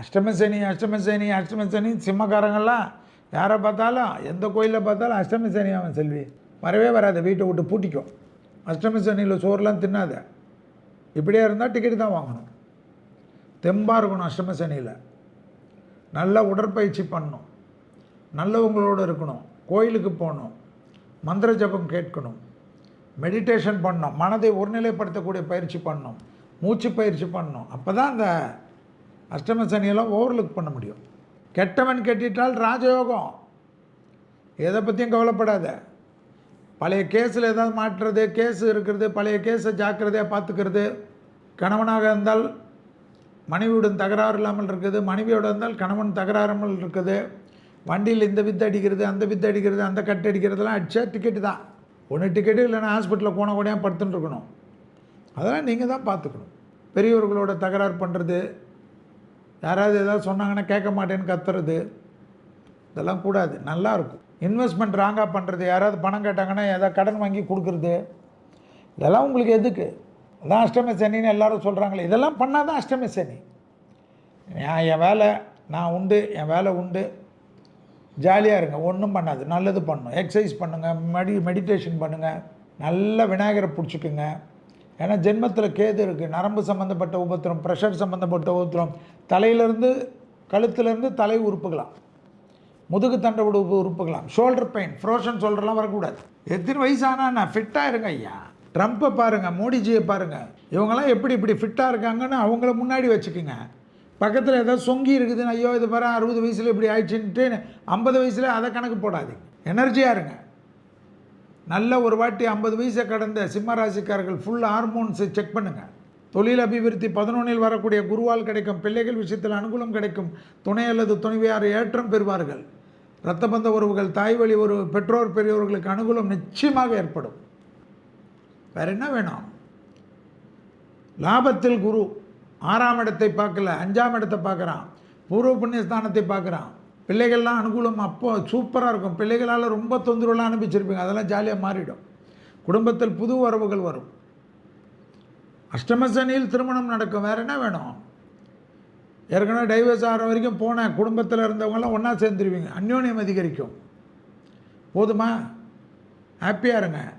அஷ்டம சனி அஷ்டம சிம்மக்காரங்கள்லாம் யாரை பார்த்தாலும் எந்த கோயிலில் பார்த்தாலும் அஷ்டமி சனி அவன் செல்வி. வரவே வராத வீட்டை விட்டு பூட்டிக்கும். அஷ்டமி சனியில் சோறுலாம் தின்னாத. இப்படியே இருந்தால் டிக்கெட் தான் வாங்கணும். தெம்பாக இருக்கணும் அஷ்டம சனியில் நல்ல உடற்பயிற்சி பண்ணணும். நல்லவங்களோடு இருக்கணும். கோயிலுக்கு போகணும். மந்திர ஜபம் கேட்கணும். மெடிடேஷன் பண்ணணும். மனதை ஒருநிலைப்படுத்தக்கூடிய பயிற்சி பண்ணணும். மூச்சு பயிற்சி பண்ணணும். அப்போ தான் அந்த அஷ்டம சனியெல்லாம் ஓவர்லுக் பண்ண முடியும். கெட்டவன் கெட்டிட்டால் ராஜயோகம். எதை பற்றியும் கவலைப்படாத. பழைய கேஸில் ஏதாவது மாட்டுறது கேஸு இருக்கிறது பழைய கேஸை ஜாக்கிரதையாக பார்த்துக்கிறது. கணவனாக இருந்தால் மனைவியுடன் தகராறு இல்லாமல் இருக்குது. மனைவியோட இருந்தால் கணவன் தகராறாமல் இருக்குது. வண்டியில் இந்த வித்து அடிக்கிறது அந்த வித்து அடிக்கிறது அந்த கட்டு அடிக்கிறதெல்லாம் அடித்தா டிக்கெட்டு தான். ஒன்று டிக்கெட்டு இல்லைன்னா ஹாஸ்பிட்டலில் போன கூடையாக படுத்துன்னு இருக்கணும். அதெல்லாம் நீங்கள் தான் பார்த்துக்கணும். பெரியவர்களோட தகராறு பண்ணுறது யாராவது ஏதாவது சொன்னாங்கன்னா கேட்க மாட்டேன்னு கத்துறது. இதெல்லாம் கூடாது. நல்லாயிருக்கும் இன்வெஸ்ட்மெண்ட் ராங்காக பண்ணுறது யாராவது பணம் கேட்டாங்கன்னா ஏதாவது கடன் வாங்கி கொடுக்குறது. இதெல்லாம் உங்களுக்கு எதுக்கு? அதான் அஷ்டம சனின்னு எல்லாரும் சொல்கிறாங்களே இதெல்லாம் பண்ணால் தான் அஷ்டம சனி. நான் என் வேலை நான் உண்டு என் வேலை உண்டு. ஜாலியாக இருங்க. ஒன்றும் பண்ணாது. நல்லது பண்ணும். எக்ஸசைஸ் பண்ணுங்கள் மெடி மெடிடேஷன் பண்ணுங்கள் நல்ல விநாயகரை பிடிச்சிக்குங்க. ஏன்னா ஜென்மத்தில் கேது இருக்குது நரம்பு சம்மந்தப்பட்ட உபத்திரம் ப்ரெஷர் சம்மந்தப்பட்ட உபத்திரம். தலையிலேருந்து கழுத்துலேருந்து தலை உறுப்புகளாம் முதுகு தண்டை உடுப்பு உறுப்புகளாம் ஷோல்டர் பெயின் ஃப்ரோஷன் ஷோல்டர்லாம் வரக்கூடாது. எத்தனை வயசானா நான் ஃபிட்டாக இருங்க ஐயா. ட்ரம்ப்பை பாருங்கள் மோடிஜியை பாருங்கள் இவங்கெல்லாம் எப்படி இப்படி ஃபிட்டாக இருக்காங்கன்னு அவங்கள முன்னாடி வச்சுக்கோங்க. பக்கத்தில் ஏதாவது சொங்கி இருக்குதுன்னு ஐயோ இது பாரு அறுபது வயசில் இப்படி ஆயிடுச்சுன்ட்டு ஐம்பது வயசில் அதை கணக்கு போடாதீங்க. எனர்ஜியாக இருங்க. நல்ல ஒரு வாட்டி ஐம்பது வயசை கடந்த சிம்மராசிக்காரர்கள் ஃபுல் ஹார்மோன்ஸை செக் பண்ணுங்கள் தொழில் அபிவிருத்தி பதினொன்றில் வரக்கூடிய குருவால் கிடைக்கும் பிள்ளைகள் விஷயத்தில் அனுகூலம் கிடைக்கும் துணை அல்லது துணைவியார் ஏற்றம் பெறுவார்கள். இரத்த பந்த உறவுகள் தாய் வழி ஒரு பெற்றோர் பெரியவர்களுக்கு அனுகூலம் நிச்சயமாக ஏற்படும். வேற என்ன வேணும்? லாபத்தில் குரு ஆறாம் இடத்தை பார்க்கல அஞ்சாம் இடத்தை பார்க்குறான் பூர்வ புண்ணியஸ்தானத்தை பார்க்குறான். பிள்ளைகள்லாம் அனுகூலம் அப்போ சூப்பராக இருக்கும். பிள்ளைகளால் ரொம்ப தொந்தரவுலாம் அனுப்பிச்சிருப்பீங்க அதெல்லாம் ஜாலியாக மாறிடும். குடும்பத்தில் புது உறவுகள் வரும். அஷ்டம சனியில் திருமணம் நடக்கும். வேறு என்ன வேணும்? ஏற்கனவே டைவர்ஸ் ஆகிற வரைக்கும் போனேன். குடும்பத்தில் இருந்தவங்களாம் ஒன்றா சேர்ந்துருவீங்க. அந்யோன்யம் அதிகரிக்கும். போதுமா? ஹாப்பியாக இருங்க.